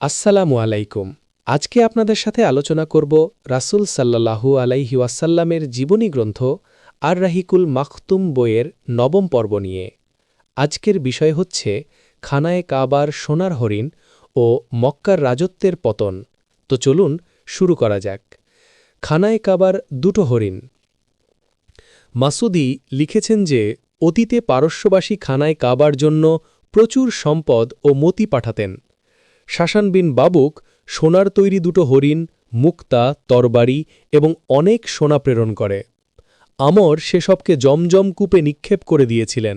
আসসালামু আলাইকুম। আজকে আপনাদের সাথে আলোচনা করব রাসূল সাল্লাহু আলাইহি ওয়াসাল্লামের জীবনী গ্রন্থ আর রাহিকুল মাখতুম বইয়ের নবম পর্ব নিয়ে। আজকের বিষয় হচ্ছে খানায় কাবার সোনার হরিণ ও মক্কার রাজত্বের পতন। তো চলুন শুরু করা যাক। খানায় কাবার দুটো হরিণ। মাসুদি লিখেছেন যে, অতীতে পারস্যবাসী খানায় কাবার জন্য প্রচুর সম্পদ ও মতি পাঠাতেন। শাসান বিন বাবুক সোনার তৈরি দুটো হরিণ, মুক্তা, তরবারি এবং অনেক সোনা প্রেরণ করে। আমর সেসবকে জমজম কূপে নিক্ষেপ করে দিয়েছিলেন।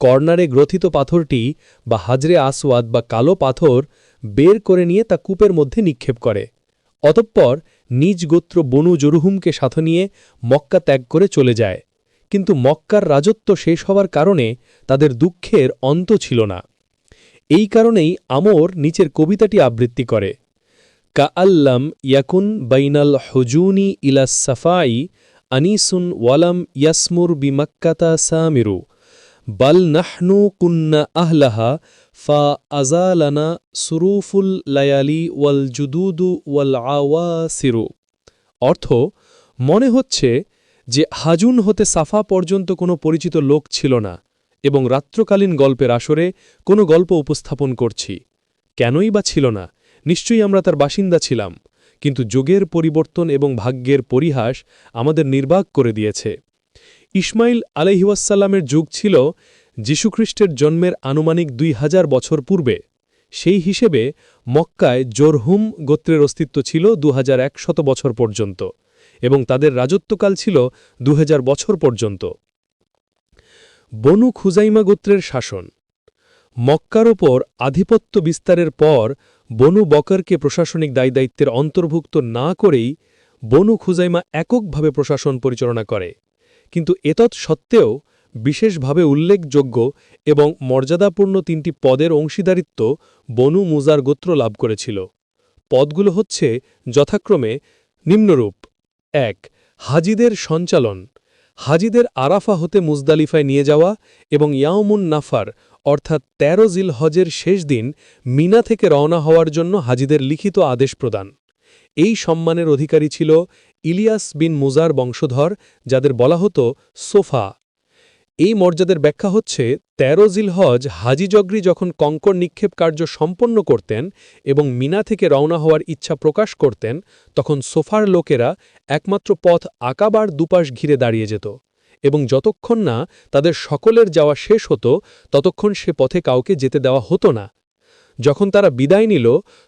কর্নারে গ্রথিত পাথরটি বা হাজরে আসওয়াদ বা কালো পাথর বের করে নিয়ে তা কূপের মধ্যে নিক্ষেপ করে। অতঃপর নিজ গোত্র বনু জরুহুমকে সাথে নিয়ে মক্কা ত্যাগ করে চলে যায়। কিন্তু মক্কার রাজত্ব শেষ হওয়ার কারণে তাদের দুঃখের অন্ত ছিল না। এই কারণেই আমর নিচের কবিতাটি আবৃত্তি করে। কা আল্লাম ইয়াকুন বাইনাল হুজুনি ইলা সাফাই আনিসুন ওয়ালাম ইয়াসমুর বিমাক্কাতা সামিরু। বাল নাহনু কুন্না আহলাহা ফা আজালানা সুরুফুল লায়ালি ওয়াল জুদুদু ওয়াল আওয়াসিরু। অর্থ, মনে হচ্ছে যে হাজুন হতে সাফা পর্যন্ত কোনো পরিচিত লোক ছিল না। এবং রাত্রকালীন গল্পের আসরে কোনো গল্প উপস্থাপন করছি। কেনই বা ছিল না? নিশ্চয়ই আমরা তার বাসিন্দা ছিলাম, কিন্তু যোগের পরিবর্তন এবং ভাগ্যের পরিহাস আমাদের নির্বাক করে দিয়েছে। ইসমাইল আলহিউসাল্লামের যুগ ছিল যীশুখ্রিস্টের জন্মের আনুমানিক দুই হাজার বছর পূর্বে। সেই হিসেবে মক্কায় জোরহুম গোত্রের অস্তিত্ব ছিল দু শত বছর পর্যন্ত এবং তাদের রাজত্বকাল ছিল দু হাজার বছর পর্যন্ত। বনু খুজাইমা গোত্রের শাসন। মক্কার ওপর আধিপত্য বিস্তারের পর বনু বকরকে প্রশাসনিক দায়দায়িত্বের অন্তর্ভুক্ত না করেই বনু খুজাইমা এককভাবে প্রশাসন পরিচালনা করে। কিন্তু এতৎ সত্ত্বেও বিশেষভাবে উল্লেখযোগ্য এবং মর্যাদাপূর্ণ তিনটি পদের অংশীদারিত্ব বনু মুজার গোত্র লাভ করেছিল। পদগুলো হচ্ছে যথাক্রমে নিম্নরূপ। এক, হাজিদের সঞ্চালন। হাজিদের আরাফা হতে মুজদালিফায় নিয়ে যাওয়া এবং ইয়াউমুন নাফার, অর্থাৎ তেরো জিল হজের শেষ দিন, মিনা থেকে রওনা হওয়ার জন্য হাজিদের লিখিত আদেশ প্রদান। এই সম্মানের অধিকারী ছিল ইলিয়াস বিন মুজার বংশধর, যাদের বলা হতো সোফা। এই মর্যাদের ব্যাখ্যা হচ্ছে, তেরো জিলহজ হাজি জগরি যখন কঙ্কর নিক্ষেপ কার্য সম্পন্ন করতেন এবং মিনা থেকে রওনা হওয়ার ইচ্ছা প্রকাশ করতেন, তখন সোফার লোকেরা একমাত্র পথ আকাবার দুপাশ ঘিরে দাঁড়িয়ে যেত এবং যতক্ষণ না তাদের সকলের যাওয়া শেষ হতো, ততক্ষণ সে পথে কাউকে যেতে দেওয়া হতো না। যখন তারা বিদায় নিল,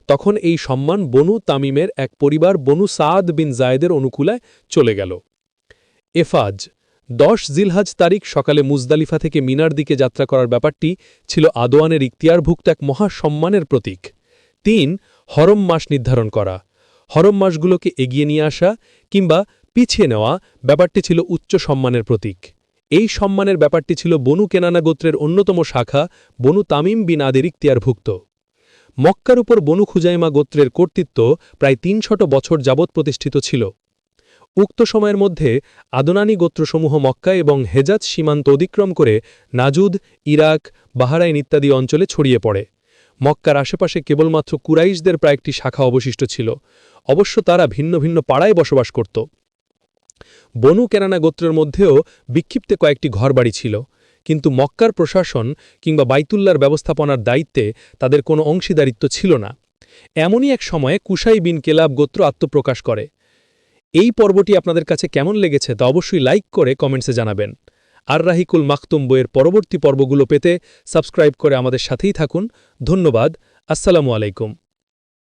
তখন এই সম্মান বনু তামিমের এক পরিবার বনু সাদ বিন জায়েদের অনুকূলায় চলে গেল। এফাজ দশ জিলহাজ তারিখ সকালে মুজদালিফা থেকে মিনার দিকে যাত্রা করার ব্যাপারটি ছিল আদোয়ানের ইখতিয়ারভুক্ত এক মহাসম্মানের প্রতীক। তিন, হরম মাস নির্ধারণ করা। হরম মাসগুলোকে এগিয়ে নিয়ে আসা কিংবা পিছিয়ে নেওয়া ব্যাপারটি ছিল উচ্চ সম্মানের প্রতীক। এই সম্মানের ব্যাপারটি ছিল বনু কেনানা গোত্রের অন্যতম শাখা বনু তামিম বিন আদের ইখতিয়ারভুক্ত। মক্কার উপর বনু খুজাইমা গোত্রের কর্তৃত্ব প্রায় তিনশত বছর যাবৎ প্রতিষ্ঠিত ছিল। উক্ত সময়ের মধ্যে আদনানি গোত্রসমূহ মক্কা এবং হেজাজ সীমান্ত অতিক্রম করে নাজুদ, ইরাক, বাহারাইন ইত্যাদি অঞ্চলে ছড়িয়ে পড়ে। মক্কার আশেপাশে কেবলমাত্র কুরাইশদের প্রায় একটি শাখা অবশিষ্ট ছিল। অবশ্য তারা ভিন্ন ভিন্ন পাড়ায় বসবাস করত। বনু কেরানা গোত্রের মধ্যেও বিক্ষিপ্তে কয়েকটি ঘরবাড়ি ছিল। কিন্তু মক্কার প্রশাসন কিংবা বাইতুল্লার ব্যবস্থাপনার দায়িত্বে তাদের কোনো অংশীদারিত্ব ছিল না। এমনই এক সময়ে কুশাই বিন কেলাব গোত্র আত্মপ্রকাশ করে। এই পর্বটি আপনাদের কাছে কেমন লেগেছে তা অবশ্যই লাইক করে কমেন্টসে জানাবেন। আর রাহিকুল মাখতুম বইয়ের পরবর্তী পর্বগুলো পেতে সাবস্ক্রাইব করে আমাদের সাথেই থাকুন। ধন্যবাদ। আসসালামু আলাইকুম।